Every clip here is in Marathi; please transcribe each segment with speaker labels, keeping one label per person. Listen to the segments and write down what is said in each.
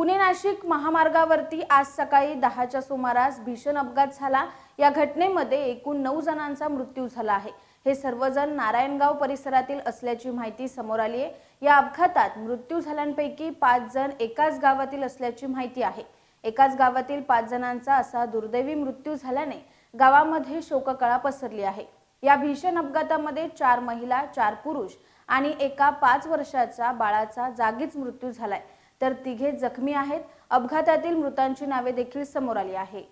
Speaker 1: पुणे नाशिक महामार्गावरती आज सकाळी दहाच्या सुमारास भीषण अपघात झाला. या घटनेमध्ये एकूण नऊ जणांचा मृत्यू झाला आहे. हे सर्वजण नारायणगाव परिसरातील असल्याची माहिती समोर आली आहे. या अपघातात मृत्यू झाल्यांपैकी पाच जण एकाच गावातील असल्याची माहिती आहे. एकाच गावातील पाच जणांचा असा दुर्दैवी मृत्यू झाल्याने गावामध्ये शोककळा पसरली आहे. या भीषण अपघातामध्ये चार महिला चार पुरुष आणि एका पाच वर्षाच्या बाळाचा जागीच मृत्यू झालाय. तर तिघे जखमी आहेत. अपघातातील मृतांची नावे देखील समोर आली आहे.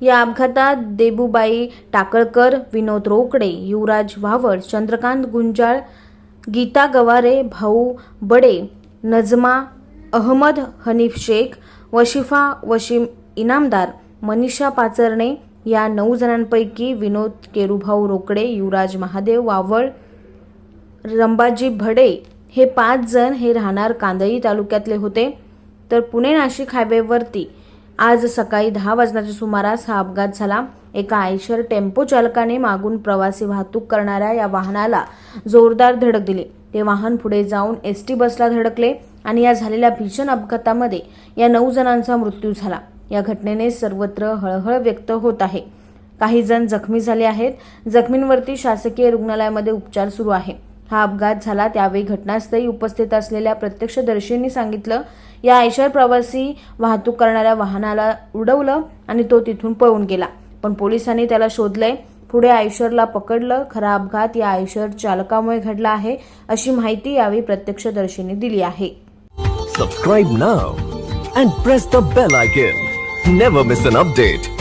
Speaker 1: या अपघातात देबूबाई टाकळकर विनोद रोकडे युवराज वावड चंद्रकांत गुंजाळ गीता गवारे भाऊ बडे नजमा अहमद हनीफ शेख वशिफा वशीम इनामदार मनीषा पाचरणे या नऊ जणांपैकी विनोद केरुभाऊ रोकडे युवराज महादेव वावळ रंबाजी भडे हे पाच जण हे राहणार कांदळी तालुक्यातले होते. तर पुणे नाशिक हायवेवरती आज सकाळी दहा वाजण्याच्या सुमारास हा अपघात झाला. एका आयशर टेम्पो चालकाने मागून प्रवासी वाहतूक करणाऱ्या या वाहनाला जोरदार धडक दिली. ते वाहन पुढे जाऊन एस टी बसला धडकले आणि या झालेल्या भीषण अपघातामध्ये या नऊ जणांचा मृत्यू झाला. या घटनेने सर्वत्र हळहळ व्यक्त होत आहे. काही जण जखमी झाले आहेत. जखमींवरती शासकीय रुग्णालयामध्ये उपचार सुरू आहे. हा अपघात झाला. त्यावेळी घटनास्थळी उपस्थित असलेल्या प्रत्यक्षदर्शींनी सांगितलं या आयशर प्रवासी वाहतूक करणाऱ्या वाहनाला उडवलं आणि तो तिथून पळून गेला. पण पोलिसांनी त्याला शोधलंय. पुढे आयशरला पकडलं. खरा अपघात या आयशर चालकामुळे घडला आहे अशी माहिती यावेळी प्रत्यक्षदर्शींनी दिली आहे.
Speaker 2: Subscribe now and press the bell icon never miss an update